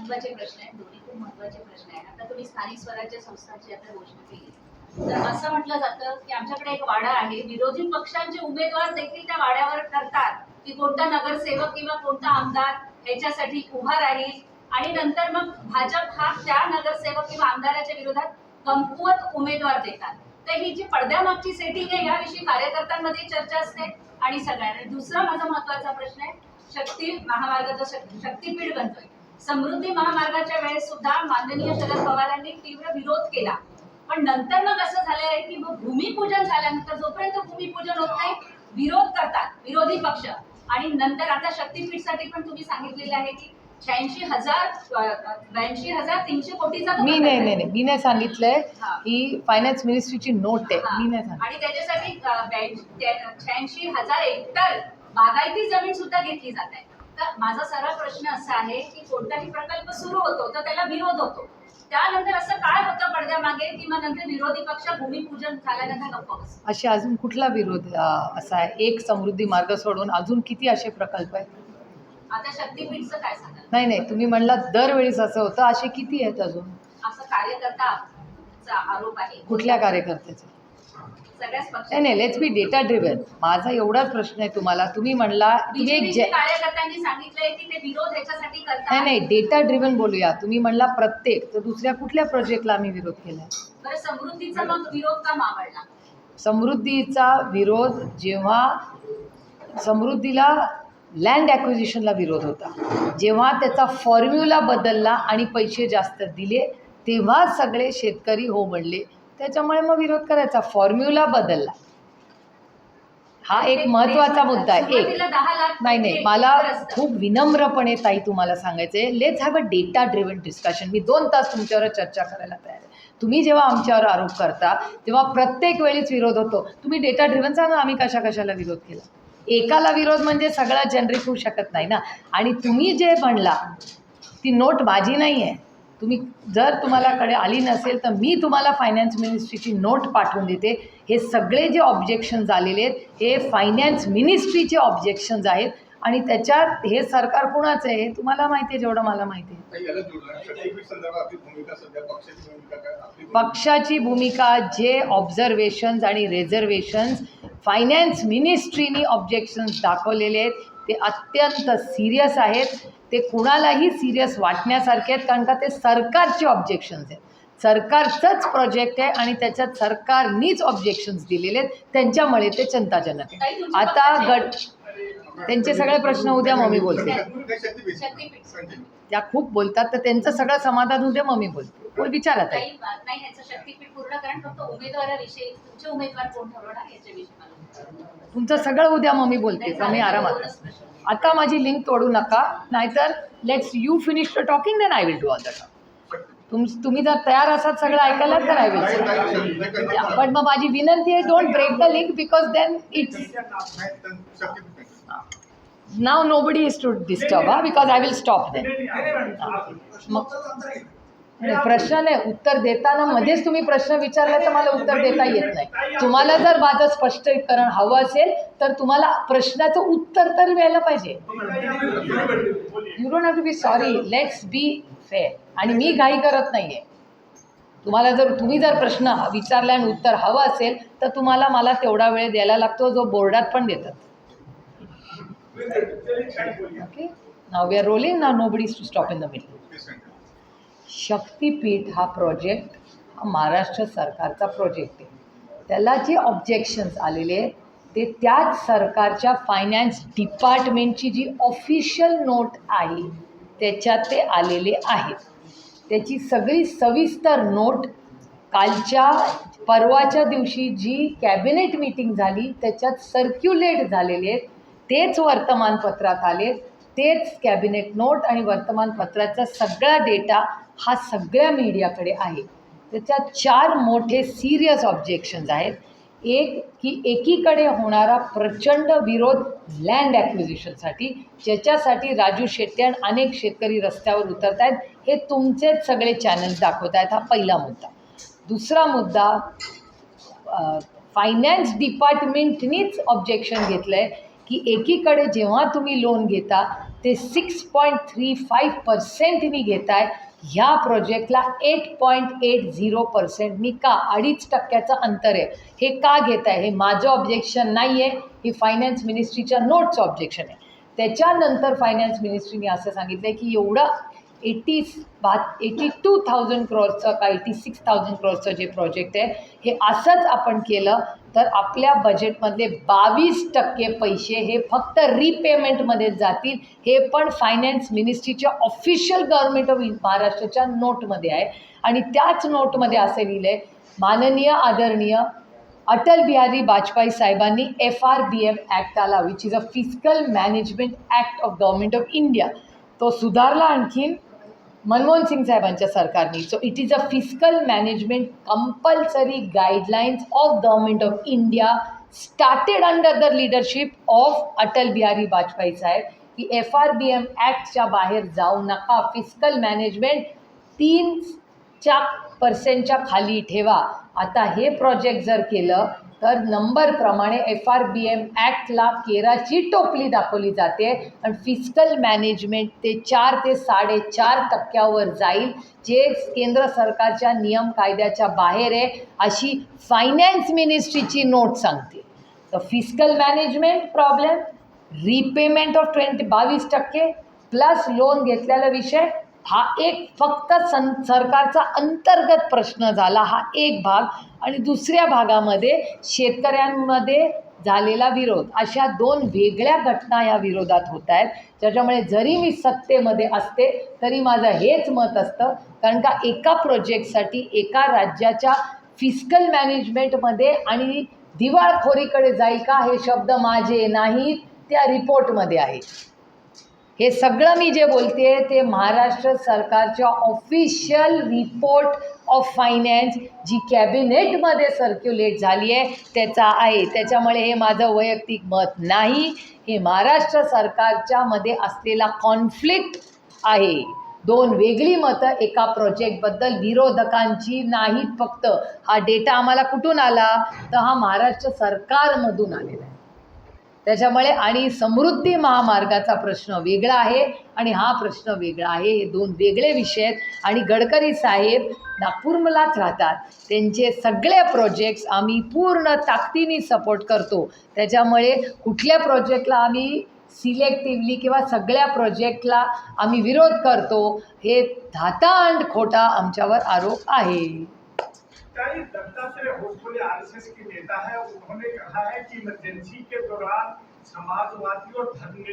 महत्त्वाचे प्रश्न आहेत. दोन्ही खूप महत्त्वाचे प्रश्न आहेत. आता तुम्ही स्थानिक स्वराज्य संस्थांची आता घोषणा केली. तर असं म्हटलं जातं की आमच्याकडे एक वाडा आहे. विरोधी पक्षांचे उमेदवार देखील त्या वाड्यावर ठरतात की कोणता नगरसेवक किंवा कोणता आमदार ह्याच्यासाठी उभा राहील. आणि नंतर मग भाजप हा त्या नगरसेवक किंवा आमदाराच्या विरोधात कमकुवत उमेदवार देतात. तर ही जी पडद्यामागची सेटिंग आहे याविषयी कार्यकर्त्यांमध्ये चर्चा असते आणि सगळ्यांना. दुसरा माझा महत्त्वाचा प्रश्न आहे शक्ती महामार्गाचा शक- शक्तीपीठ बनतोय. समृद्धी महामार्गाच्या वेळेस सुद्धा माननीय शरद पवारांनी तीव्र विरोध केला पण नंतर मग असं झालं आहे की मग भूमिपूजन झाल्यानंतर जोपर्यंत भूमिपूजन होत नाही विरोध करतात विरोधी पक्ष आणि नंतर आता शक्तीपीठसाठी पण तुम्ही सांगितलेले आहे की शहाऐंशी हजार ब्याऐंशी हजार तीनशे कोटीचा मी नाही. नाही नाही मी नाही सांगितलंय हा. फायनान्स मिनिस्ट्रीची नोट आहे. मी नाही सांगितलं आणि त्याच्यासाठी शहाऐंशी हजार हेक्टर बागायती जमीन सुद्धा घेतली जात आहे तर माझा सरळ प्रश्न असा आहे की कोणताही प्रकल्प सुरू होतो तर त्याला विरोध होतो. त्यानंतर असं काय होतं पडद्यामागे की मग नंतर विरोधी पक्ष भूमिपूजन झाल्यानंतर बसतो असे अजून कुठला विरोध असा आहे? एक समृद्धी मार्ग सोडून अजून किती असे प्रकल्प आहेत? आता शक्तीपीठचं काय सांगाल? नाही नाही तुम्ही म्हणला दरवेळेस असं होतं. असे किती आहेत अजून? असं कार्यकर्ता आरोप आहे. कुठल्या कार्यकर्त्याचे? नाही नाही लेट्स बी डेटा ड्रिव्हन माझा एवढाच प्रश्न आहे तुम्हाला. तुम्ही म्हणला तुम्ही एक बीजेपीच्या जे कार्यकर्त्यांनी सांगितलंय की ते विरोध ह्याच्यासाठी नाही करतात. नाही डेटा ड्रिव्हन बोलूया. तुम्ही म्हणला प्रत्येक तर दुसऱ्या कुठल्या प्रोजेक्टला आम्ही विरोध केला बरं समृद्धीचा मग विरोध का मावळला? समृद्धीचा विरोध जेव्हा समृद्धीला लँड ॲक्विजिशनला विरोध होता जेव्हा त्याचा फॉर्म्युला बदलला आणि पैसे जास्त दिले तेव्हा सगळे शेतकरी हो म्हणले त्याच्यामुळे मग विरोध करायचा. फॉर्म्युला बदलला. हा एक महत्त्वाचा मुद्दा आहे. एक. नाही नाही. मला. खूप विनम्रपणे ताई तुम्हाला सांगायचं आहे let's have a data driven discussion मी दोन तास तुमच्यावर चर्चा करायला तयार आहे. तुम्ही जेव्हा आमच्यावर आरोप करता तेव्हा प्रत्येक वेळीच विरोध होतो. तुम्ही डेटा ड्रिव्हन सांगा आम्ही कशा कशाला विरोध केला? एकाला विरोध म्हणजे सगळा जनरिक होऊ शकत नाही ना? आणि तुम्ही जे म्हणला ती नोट माझी नाही आहे तुम्ही जर तुम्हाला कडे आली नसेल तर मी तुम्हाला फायनान्स मिनिस्ट्रीची नोट पाठवून देते. हे सगळे जे ऑब्जेक्शन्स आलेले आहेत हे फायनान्स मिनिस्ट्रीचे ऑब्जेक्शन्स आहेत. आणि त्याच्यात हे सरकार कुणाचं आहे हे तुम्हाला माहिती आहे जेवढं मला माहिती आहे. पक्षाची भूमिका जे ऑब्झर्वेशन्स आणि रिझर्वेशन्स फायनान्स मिनिस्ट्रीनी ऑब्जेक्शन्स दाखवलेले आहेत ते अत्यंत सिरियस आहेत. ते कुणालाही सिरियस वाटण्यासारखे आहेत कारण का ते सरकारचे ऑब्जेक्शन्स आहेत. सरकारचंच प्रोजेक्ट आहे आणि त्याच्यात सरकारनीच ऑब्जेक्शन्स दिलेले आहेत. त्यांच्यामुळे ते चिंताजनक आहे. आता गट त्यांचे सगळे प्रश्न उद्या मग मी बोलते. त्या खूप बोलतात तर त्यांचं सगळं समाधान उद्या मग मी बोलते बोल विचारा ताई काही नाही याचं शक्तीपीठ पूर्ण कारण फक्त उमेदवाराविषयी तुमचे सगळं उद्या मग मी बोलते तर मी आरामात. आता माझी लिंक तोडू नका नाहीतर let's you finish the talking then I will do all the talk तुम तुम्ही जर तयार असाल सगळं ऐकायला तर आय विल पण मग माझी विनंती आहे don't break the link because then it's. Now nobody is to disturb हा because I will stop then मग प्रश्न नाही उत्तर देताना मध्येच तुम्ही प्रश्न विचारला तर मला उत्तर देता येत नाही. तुम्हाला जर माझं स्पष्टीकरण हवं असेल तर तुम्हाला प्रश्नाचं उत्तर तर मिळायला पाहिजे. You don't have to be sorry let's be fair आणि मी घाई करत नाही आहे तुम्हाला जर तुम्ही जर प्रश्न विचारला आणि उत्तर हवं असेल तर तुम्हाला मला तेवढा वेळ द्यायला लागतो जो बोर्डात पण देतात. Okay now we are rolling ना nobody to stop in the middle Shaktipeeth हा प्रोजेक्ट हा महाराष्ट्र सरकारचा प्रोजेक्ट आहे. त्याला जे ऑब्जेक्शन्स आलेले आहेत ते त्याच सरकारच्या फायनान्स डिपार्टमेंटची जी ऑफिशियल नोट आहे त्याच्यात ते आलेले आहेत. त्याची सगळी सविस्तर नोट कालच्या परवाच्या दिवशी जी कॅबिनेट मीटिंग झाली त्याच्यात सर्क्युलेट झालेले आहेत तेच वर्तमानपत्रात आले तेच कॅबिनेट नोट आणि वर्तमानपत्राचा सगळा डेटा हा सगळ्या मीडियाकडे आहे. त्याच्यात चार मोठे सिरियस ऑब्जेक्शन्स आहेत. एक की एकीकडे होणारा प्रचंड विरोध लँड ॲक्विजिशनसाठी ज्याच्यासाठी राजू शेट्टी आणि अनेक शेतकरी रस्त्यावर उतरत आहेत. हे तुमचेच सगळे चॅनल्स दाखवत आहेत हा पहिला मुद्दा. दुसरा मुद्दा फायनान्स डिपार्टमेंटनीच ऑब्जेक्शन घेतलं आहे की एकीकडे जेव्हा तुम्ही लोन घेता ते सिक्स पॉईंट थ्री फाईव्ह पर्सेंटनी घेताय. ह्या प्रोजेक्टला एट पॉईंट एट झिरो पर्सेंटनी का? अडीच टक्क्याचं अंतर आहे. हे का घेत आहे हे माझं ऑब्जेक्शन नाही आहे हे फायनान्स मिनिस्ट्रीच्या नोटचं ऑब्जेक्शन आहे. त्याच्यानंतर फायनान्स मिनिस्ट्रीने असं सांगितलं आहे की एवढं एटी बा एटी टू थाउजंड क्रोर्सचं का एटी सिक्स थाउजंड क्रोर्सचं जे प्रोजेक्ट आहे हे असंच आपण केलं तर आपल्या बजेटमधले बावीस टक्के पैसे हे फक्त रिपेमेंटमध्ये जातील. हे पण फायनान्स मिनिस्ट्रीच्या ऑफिशियल गव्हर्नमेंट ऑफ महाराष्ट्राच्या नोटमध्ये आहे. आणि त्याच नोटमध्ये असं लिहिलं आहे माननीय आदरणीय अटल बिहारी वाजपेयी साहेबांनी F R B M act आला which is a physical management act of government of India तो सुधारला आणखीन मनमोहन सिंग साहेबांच्या सरकारने. So it is a fiscal management compulsory guidelines of government of India started under the leadership of Atal Bihari Vajpayee साहेब की F R B M ॲक्टच्या बाहेर जाऊ नका. फिस्कल मॅनेजमेंट तीनच्या पर्सेंटच्या खाली ठेवा. आता हे प्रोजेक्ट जर केलं तर नंबरप्रमाणे एफ आर बी एम ॲक्टला केराची टोपली दाखवली जाते आणि फिस्कल मॅनेजमेंट ते चार ते साडेचार टक्क्यावर जाईल जे केंद्र सरकारच्या नियम कायद्याच्या बाहेर आहे अशी फायनान्स मिनिस्ट्रीची नोट सांगते. तर fiscal management problem repayment of twenty बावीस टक्के प्लस लोन घेतलेला विषय हा एक फक्त सं सरकारचा अंतर्गत प्रश्न झाला हा एक भाग. आणि दुसऱ्या भागामध्ये शेतकऱ्यांमध्ये झालेला विरोध. अशा दोन वेगळ्या घटना या विरोधात होत आहेत. त्याच्यामुळे जरी मी सत्तेमध्ये असते तरी माझं हेच मत असतं. कारण का एका प्रोजेक्टसाठी एका राज्याच्या फिस्कल मॅनेजमेंटमध्ये आणि दिवाळखोरीकडे जाईल का हे शब्द माझे नाहीत त्या रिपोर्टमध्ये आहेत. हे सगळं मी जे बोलते ते महाराष्ट्र सरकारच्या ऑफिशियल रिपोर्ट ऑफ फायनान्स जी कॅबिनेटमध्ये सर्क्युलेट झाली आहे त्याचा आहे. त्याच्यामुळे हे माझं वैयक्तिक मत नाही. हे महाराष्ट्र सरकारच्या मध्ये असलेला कॉन्फ्लिक्ट आहे. दोन वेगळी मतं एका प्रोजेक्टबद्दल विरोधकांची नाहीत फक्त. हा डेटा आम्हाला कुठून आला? तर हा महाराष्ट्र सरकारमधून आलेला आहे. त्याच्यामुळे आणि समृद्धी महामार्गाचा प्रश्न वेगळा आहे आणि हा प्रश्न वेगळा आहे. हे दोन वेगळे विषय आहेत. आणि गडकरी साहेब नागपूरमलाच राहतात. त्यांचे सगळे प्रोजेक्ट्स आम्ही पूर्ण ताकदीने सपोर्ट करतो. त्याच्यामुळे कुठल्या प्रोजेक्टला आम्ही सिलेक्टिव्हली किंवा सगळ्या प्रोजेक्टला आम्ही विरोध करतो हे धाता अंड खोटा आमच्यावर आरोप आहे. कई दत्तात्रेय होसबले आरएसएस के नेता है उन्होंने कहा है कि इमरजेंसी के दौरान समाजवादी और धर्म